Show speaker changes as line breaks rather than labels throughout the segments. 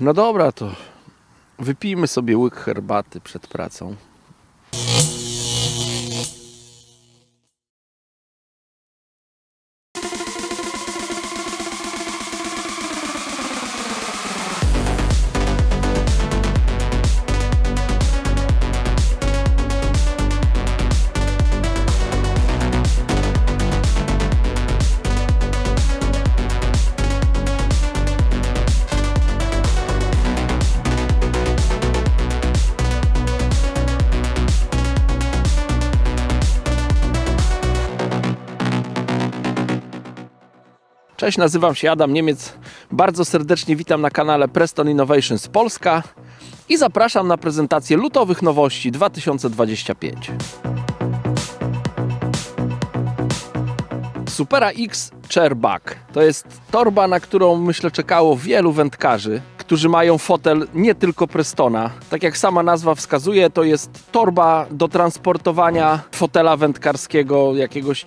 No dobra, to wypijmy sobie łyk herbaty przed pracą. Cześć, nazywam się Adam Niemiec. Bardzo serdecznie witam na kanale Preston Innovations Polska i zapraszam na prezentację lutowych nowości 2025. Supera X Chairback to jest torba, na którą myślę czekało wielu wędkarzy, którzy mają fotel nie tylko Prestona. Tak jak sama nazwa wskazuje, to jest torba do transportowania fotela wędkarskiego, jakiegoś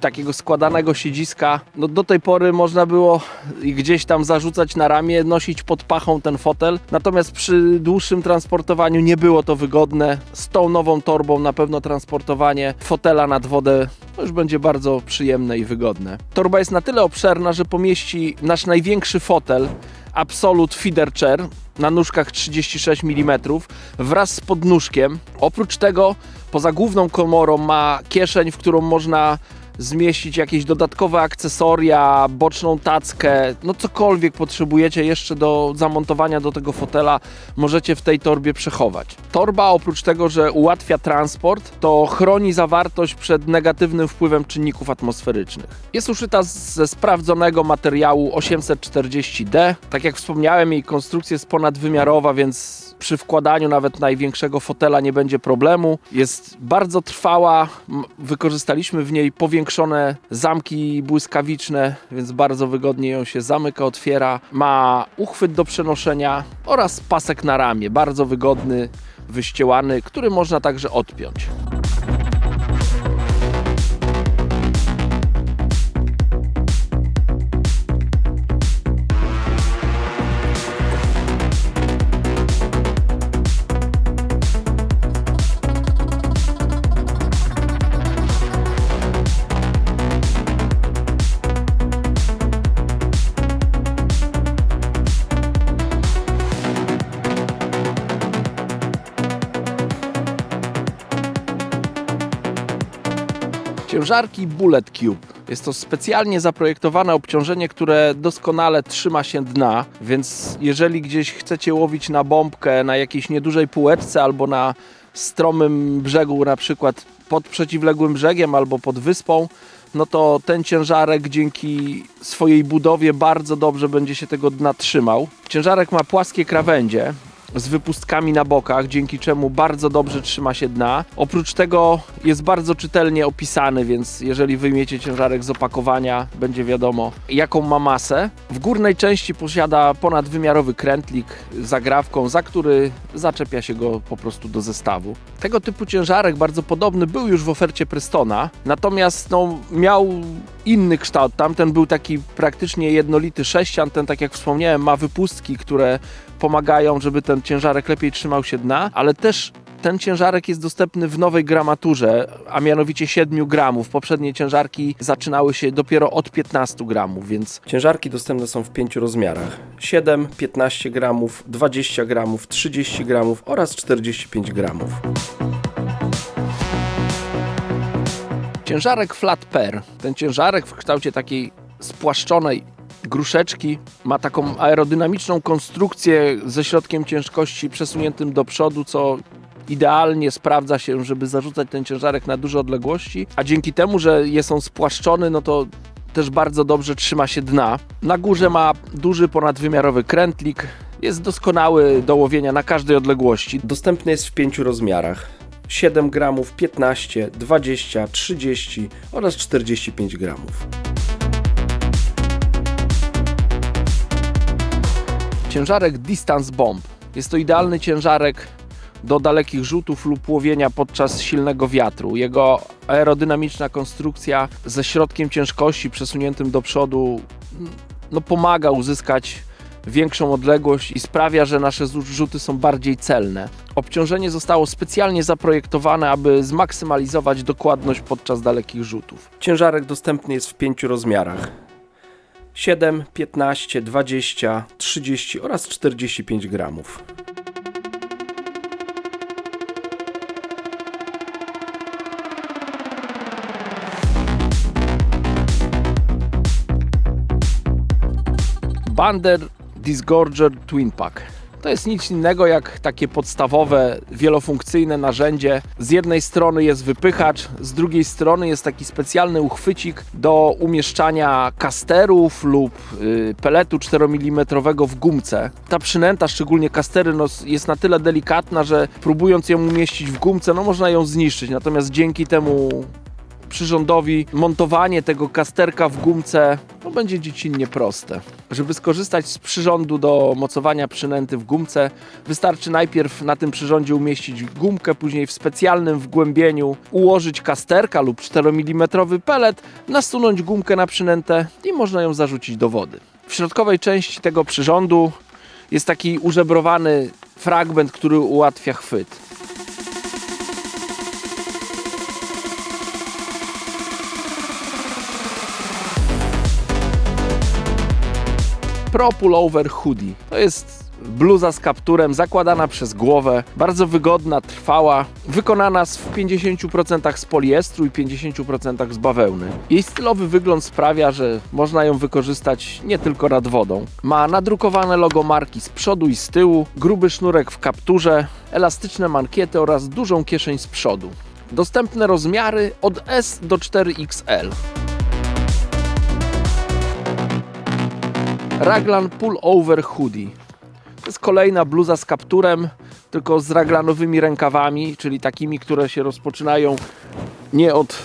takiego składanego siedziska. No, do tej pory można było gdzieś tam zarzucać na ramię, nosić pod pachą ten fotel. Natomiast przy dłuższym transportowaniu nie było to wygodne. Z tą nową torbą na pewno transportowanie fotela nad wodę już będzie bardzo przyjemne i wygodne. Torba jest na tyle obszerna, że pomieści nasz największy fotel Absolute Feeder Chair na nóżkach 36 mm wraz z podnóżkiem. Oprócz tego poza główną komorą ma kieszeń, w którą można zmieścić jakieś dodatkowe akcesoria, boczną tackę, no cokolwiek potrzebujecie jeszcze do zamontowania do tego fotela, możecie w tej torbie przechować. Torba oprócz tego, że ułatwia transport, to chroni zawartość przed negatywnym wpływem czynników atmosferycznych. Jest uszyta ze sprawdzonego materiału 840D. Tak jak wspomniałem, jej konstrukcja jest ponadwymiarowa, więc przy wkładaniu nawet największego fotela nie będzie problemu. Jest bardzo trwała, wykorzystaliśmy w niej powiększone zamki błyskawiczne, więc bardzo wygodnie ją się zamyka, otwiera. Ma uchwyt do przenoszenia oraz pasek na ramię, bardzo wygodny, wyściełany, który można także odpiąć. Ciężarki Bullet Cube. Jest to specjalnie zaprojektowane obciążenie, które doskonale trzyma się dna, więc jeżeli gdzieś chcecie łowić na bombkę na jakiejś niedużej półeczce albo na stromym brzegu, na przykład pod przeciwległym brzegiem albo pod wyspą, no to ten ciężarek dzięki swojej budowie bardzo dobrze będzie się tego dna trzymał. Ciężarek ma płaskie krawędzie, z wypustkami na bokach, dzięki czemu bardzo dobrze trzyma się dna. Oprócz tego jest bardzo czytelnie opisany, więc jeżeli wyjmiecie ciężarek z opakowania, będzie wiadomo jaką ma masę. W górnej części posiada ponadwymiarowy krętlik z zagrawką, za który zaczepia się go po prostu do zestawu. Tego typu ciężarek bardzo podobny był już w ofercie Prestona, natomiast no, miał inny kształt. Tamten był taki praktycznie jednolity sześcian, ten tak jak wspomniałem ma wypustki, które pomagają, żeby ten ciężarek lepiej trzymał się dna, ale też ten ciężarek jest dostępny w nowej gramaturze, a mianowicie 7 gramów. Poprzednie ciężarki zaczynały się dopiero od 15 gramów, więc ciężarki dostępne są w pięciu rozmiarach: 7, 15 gramów, 20 gramów, 30 gramów oraz 45 gramów. Ciężarek Flat Per. Ten ciężarek w kształcie takiej spłaszczonej gruszeczki ma taką aerodynamiczną konstrukcję ze środkiem ciężkości przesuniętym do przodu, co idealnie sprawdza się, żeby zarzucać ten ciężarek na duże odległości, a dzięki temu, że jest on spłaszczony, no to też bardzo dobrze trzyma się dna. Na górze ma duży ponadwymiarowy krętlik, jest doskonały do łowienia na każdej odległości. Dostępny jest w pięciu rozmiarach. 7 gramów, 15, 20, 30 oraz 45 gramów. Ciężarek Distance Bomb. Jest to idealny ciężarek do dalekich rzutów lub łowienia podczas silnego wiatru. Jego aerodynamiczna konstrukcja ze środkiem ciężkości przesuniętym do przodu no, pomaga uzyskać większą odległość i sprawia, że nasze rzuty są bardziej celne. Obciążenie zostało specjalnie zaprojektowane, aby zmaksymalizować dokładność podczas dalekich rzutów. Ciężarek dostępny jest w pięciu rozmiarach. 7, 15, 20, 30 oraz 45 gramów. Bander Disgorger Twin Pack. To jest nic innego jak takie podstawowe, wielofunkcyjne narzędzie. Z jednej strony jest wypychacz, z drugiej strony jest taki specjalny uchwycik do umieszczania kasterów lub y, peletu 4 mm w gumce. Ta przynęta, szczególnie kastery, no, jest na tyle delikatna, że próbując ją umieścić w gumce, no można ją zniszczyć. Natomiast dzięki temu przyrządowi montowanie tego kasterka w gumce no, będzie dziecinnie proste. Żeby skorzystać z przyrządu do mocowania przynęty w gumce, wystarczy najpierw na tym przyrządzie umieścić gumkę, później w specjalnym wgłębieniu ułożyć kasterka lub 4 mm pelet, nasunąć gumkę na przynętę i można ją zarzucić do wody. W środkowej części tego przyrządu jest taki użebrowany fragment, który ułatwia chwyt. Pro Pullover Hoodie. To jest bluza z kapturem, zakładana przez głowę, bardzo wygodna, trwała, wykonana w 50% z poliestru i 50% z bawełny. Jej stylowy wygląd sprawia, że można ją wykorzystać nie tylko nad wodą. Ma nadrukowane logo marki z przodu i z tyłu, gruby sznurek w kapturze, elastyczne mankiety oraz dużą kieszeń z przodu. Dostępne rozmiary od S do 4XL. Raglan Pullover Hoodie. To jest kolejna bluza z kapturem, tylko z raglanowymi rękawami, czyli takimi, które się rozpoczynają nie od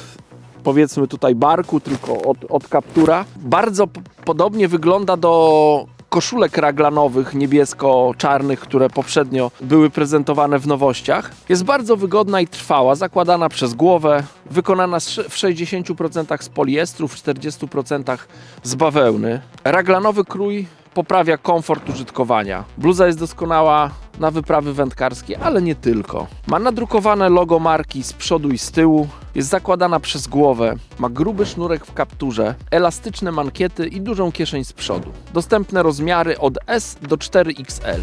powiedzmy tutaj barku, tylko od, od kaptura. Bardzo podobnie wygląda do koszulek raglanowych niebiesko-czarnych, które poprzednio były prezentowane w nowościach. Jest bardzo wygodna i trwała, zakładana przez głowę, wykonana w 60% z poliestru, w 40% z bawełny. Raglanowy krój poprawia komfort użytkowania. Bluza jest doskonała na wyprawy wędkarskie, ale nie tylko. Ma nadrukowane logo marki z przodu i z tyłu, jest zakładana przez głowę, ma gruby sznurek w kapturze, elastyczne mankiety i dużą kieszeń z przodu. Dostępne rozmiary od S do 4XL.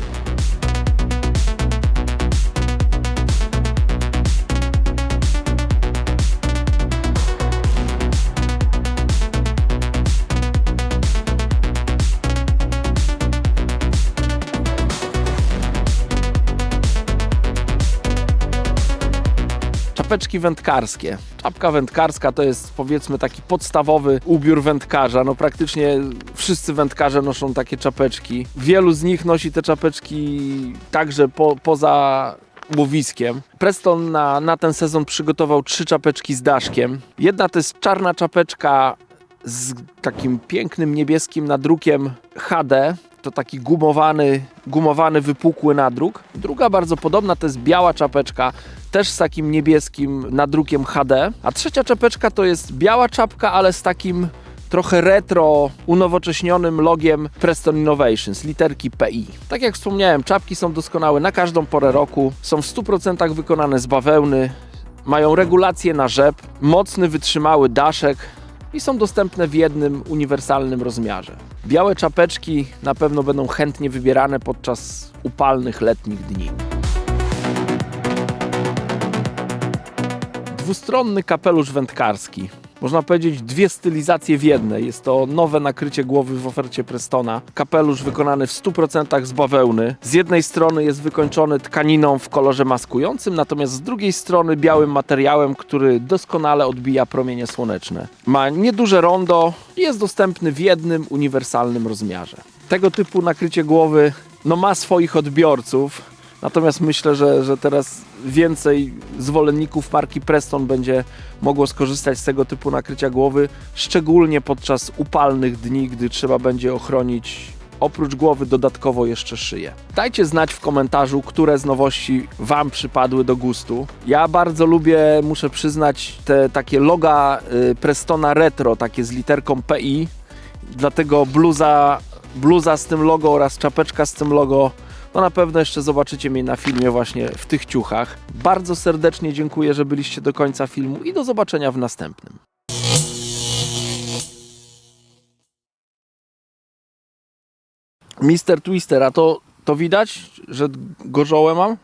Czapeczki wędkarskie. Czapka wędkarska to jest powiedzmy taki podstawowy ubiór wędkarza. No praktycznie wszyscy wędkarze noszą takie czapeczki. Wielu z nich nosi te czapeczki także po, poza łowiskiem. Preston na, na ten sezon przygotował trzy czapeczki z daszkiem. Jedna to jest czarna czapeczka z takim pięknym niebieskim nadrukiem HD. To taki gumowany, gumowany, wypukły nadruk. Druga bardzo podobna to jest biała czapeczka też z takim niebieskim nadrukiem HD. A trzecia czapeczka to jest biała czapka, ale z takim trochę retro, unowocześnionym logiem Preston Innovations, literki PI. Tak jak wspomniałem, czapki są doskonałe na każdą porę roku, są w 100% wykonane z bawełny, mają regulację na rzep, mocny, wytrzymały daszek i są dostępne w jednym uniwersalnym rozmiarze. Białe czapeczki na pewno będą chętnie wybierane podczas upalnych letnich dni. dwustronny kapelusz wędkarski. Można powiedzieć dwie stylizacje w jednej. Jest to nowe nakrycie głowy w ofercie Prestona. Kapelusz wykonany w 100% z bawełny. Z jednej strony jest wykończony tkaniną w kolorze maskującym, natomiast z drugiej strony białym materiałem, który doskonale odbija promienie słoneczne. Ma nieduże rondo i jest dostępny w jednym uniwersalnym rozmiarze. Tego typu nakrycie głowy no, ma swoich odbiorców. Natomiast myślę, że, że teraz więcej zwolenników marki Preston będzie mogło skorzystać z tego typu nakrycia głowy, szczególnie podczas upalnych dni, gdy trzeba będzie ochronić oprócz głowy dodatkowo jeszcze szyję. Dajcie znać w komentarzu, które z nowości Wam przypadły do gustu. Ja bardzo lubię, muszę przyznać, te takie loga y, Prestona Retro, takie z literką PI. Dlatego bluza bluza z tym logo oraz czapeczka z tym logo. No na pewno jeszcze zobaczycie mnie na filmie właśnie w tych ciuchach. Bardzo serdecznie dziękuję, że byliście do końca filmu i do zobaczenia w następnym. Mister Twister, a to, to widać, że gorzołę mam?